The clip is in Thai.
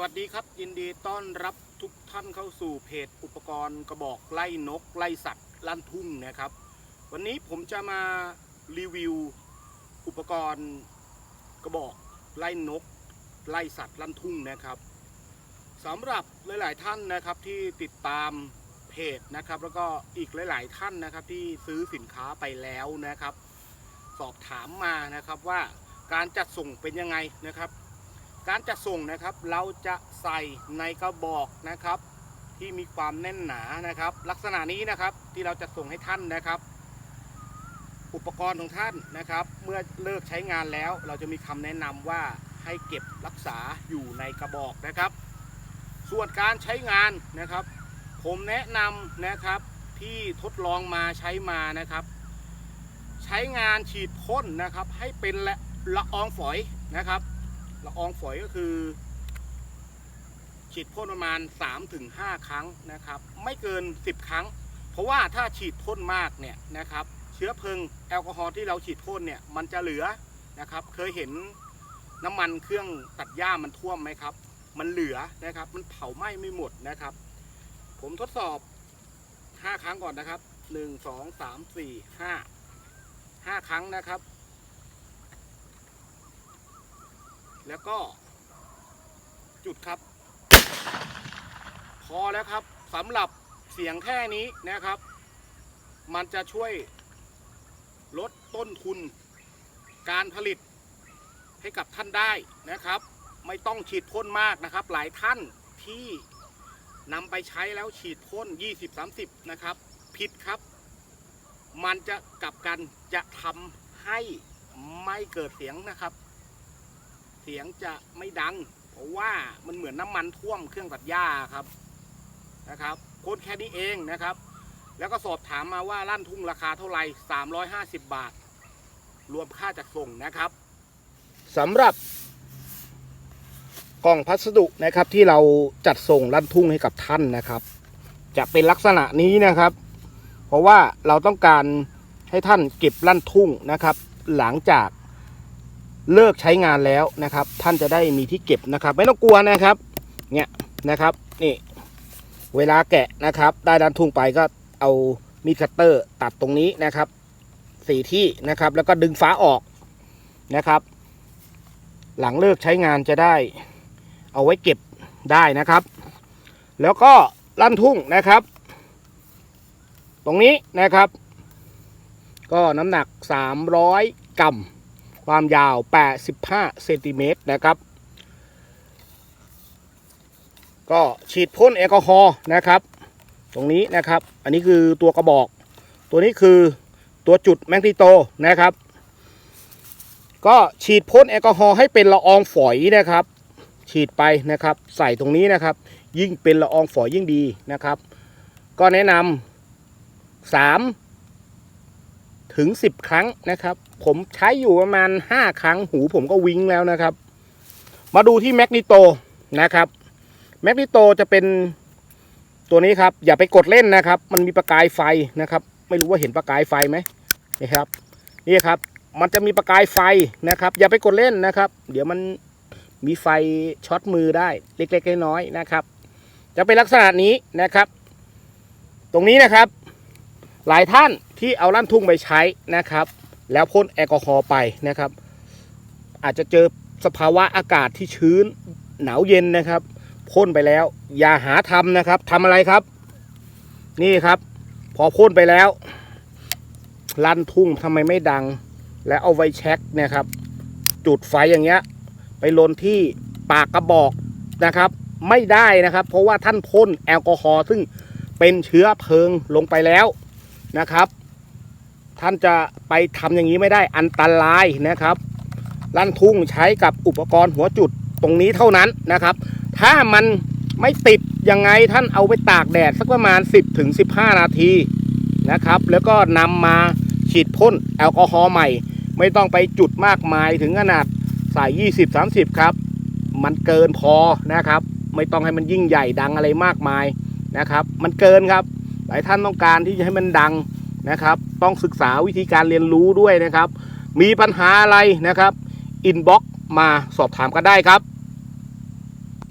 วัสดีครับ ยินดีต้อนรับทุกท่านเข้าสู่เพจอุปกรณ์กระบอกไล่นกไล่สัตว์ลั่นทุ่งนะครับ วันนี้ผมจะมารีวิว อุปกรณ์กระบอกไล่นก ไล่สัตว์ลั่นทุ่งนะครับสำหรับหลาย ๆ ท่านนะครับที่ติดตามเพจนะครับ แล้วก็อีกหลาย ๆ ท่านนะครับที่ซื้อสินค้าไปแล้วนะครับ สอบถามมานะครับว่าการจัดส่งเป็นยังไงนะครับ การจัดส่งนะครับเราจะใส่ในกระบอกนะครับที่มีความแน่นหนานะครับ ลักษณะนี้นะครับที่เราจะส่งให้ท่านนะครับ อุปกรณ์ของท่านนะครับ เมื่อเลิกใช้งานแล้ว เราจะมีคำแนะนำว่าให้เก็บรักษาอยู่ในกระบอกนะครับ ส่วนการใช้งานนะครับ ผมแนะนำนะครับที่ทดลองมาใช้มานะครับ ใช้งานฉีดพ่นนะครับ ให้เป็นละละอองฝอยนะครับ ละอองฝอยก็คือ ฉีดพ่นประมาณ 3-5 ครั้งนะครับ ไม่เกิน 10 ครั้ง เพราะว่าถ้าฉีดพ่นมากเนี่ยนะครับ เชื้อเพลิงแอลกอฮอล์ที่เราฉีดพ่นเนี่ยมันจะเหลือนะครับ เคยเห็นน้ำมันเครื่องตัดหญ้ามันท่วมไหมครับ มันเหลือนะครับ มันเผาไหม้ไม่หมดนะครับ ผมทดสอบ 5 ครั้งก่อนนะครับ 1 2 3 4 5 5 ครั้งนะครับ แล้วก็ จุดครับ พอแล้วครับสำหรับเสียงแค่นี้นะครับ มันจะช่วยลดต้นทุน การผลิตให้กับท่านได้นะครับ ไม่ต้องฉีดพ่นมากนะครับ หลายท่านที่นำไปใช้แล้วฉีดพ่น 20-30 นะครับ ผิดครับ มันจะกลับกันจะทำให้ไม่เกิดเสียงนะครับ เสียงจะไม่ดัง เพราะว่ามันเหมือนน้ำมันท่วมเครื่องตัดหญ้าครับนะครับโค้ดแค่นี้เองนะครับ แล้วก็สอบถามมาว่าลั่นทุ่งราคาเท่าไหร่350 บาท รวมค่าจัดส่งนะครับสำหรับกล่องพัสดุนะครับที่เราจัดส่งลั่นทุ่งให้กับท่านนะครับ จะเป็นลักษณะนี้นะครับ เพราะว่าเราต้องการให้ท่านเก็บลั่นทุ่งนะครับ หลังจาก เลิกใช้งานแล้วนะครับ ท่านจะได้มีที่เก็บนะครับ ไม่ต้องกลัวนะครับเนี่ยนะครับนี่เวลาแกะนะครับ ได้ด้านทุ่งไปก็เอามีดคัตเตอร์ตัดตรงนี้นะครับสี่ที่นะครับ แล้วก็ดึงฟ้าออกนะครับ หลังเลิกใช้งานจะได้เอาไว้เก็บได้นะครับ แล้วก็ลั่นทุ่งนะครับ ตรงนี้นะครับ ก็น้ำหนัก 300 กรัม ความยาว 85 เซนติเมตรนะครับ ก็ฉีดพ่นแอลกอฮอล์นะครับ ตรงนี้นะครับ อันนี้คือตัวกระบอก ตัวนี้คือตัวจุดแมงติโตนะครับ ก็ฉีดพ่นแอลกอฮอล์ให้เป็นละอองฝอยนะครับ ฉีดไปนะครับ ใส่ตรงนี้นะครับ ยิ่งเป็นละอองฝอยยิ่งดีนะครับ ก็แนะนำสาม ถึงสิบครั้งนะครับ ผมใช้อยู่ประมาณห้าครั้งหูผมก็วิงแล้วนะครับ มาดูที่แมกนิโตนะครับแมกนิโตจะเป็นตัวนี้ครับ อย่าไปกดเล่นนะครับ มันมีประกายไฟนะครับ ไม่รู้ว่าเห็นประกายไฟไหมนี่ครับ นี่ครับ มันจะมีประกายไฟนะครับ อย่าไปกดเล่นนะครับ เดี๋ยวมันมีไฟช็อตมือได้เล็กๆน้อยๆนะครับ จะเป็นลักษณะนี้นะครับ ตรงนี้นะครับ หลายท่านที่เอาลั่นทุ่งไปใช้นะครับ แล้วพ่นแอลกอฮอล์ไปนะครับ อาจจะเจอสภาวะอากาศที่ชื้นหนาวเย็นนะครับพ่นไปแล้ว อย่าหาทำนะครับทำอะไรครับ นี่ครับ พอพ่นไปแล้ว ลั่นทุ่งทำไมไม่ดัง แล้วเอาไว้เช็คนี่ยครับ จุดไฟอย่างเงี้ย ไปลนที่ปากกระบอกนะครับ ไม่ได้นะครับ เพราะว่าท่านพ่นแอลกอฮอล์ซึ่งเป็นเชื้อเพลิงลงไปแล้ว นะครับ ท่านจะไปทำอย่างนี้ไม่ได้อันตรายนะครับ ลั่นทุ่งใช้กับอุปกรณ์หัวจุดตรงนี้เท่านั้นนะครับ ถ้ามันไม่ติดยังไงท่านเอาไปตากแดดสักประมาณ 10ถึง15 นาทีนะครับ แล้วก็นำมาฉีดพ่นแอลกอฮอล์ใหม่ ไม่ต้องไปจุดมากมายถึงขนาดใส่20-30 ครับ มันเกินพอนะครับ ไม่ต้องให้มันยิ่งใหญ่ดังอะไรมากมายนะครับ มันเกินครับ หลายท่านต้องการที่จะให้มันดังนะครับ ต้องศึกษาวิธีการเรียนรู้ด้วยนะครับ มีปัญหาอะไรนะครับอินบ็อกมาสอบถามกันได้ครับ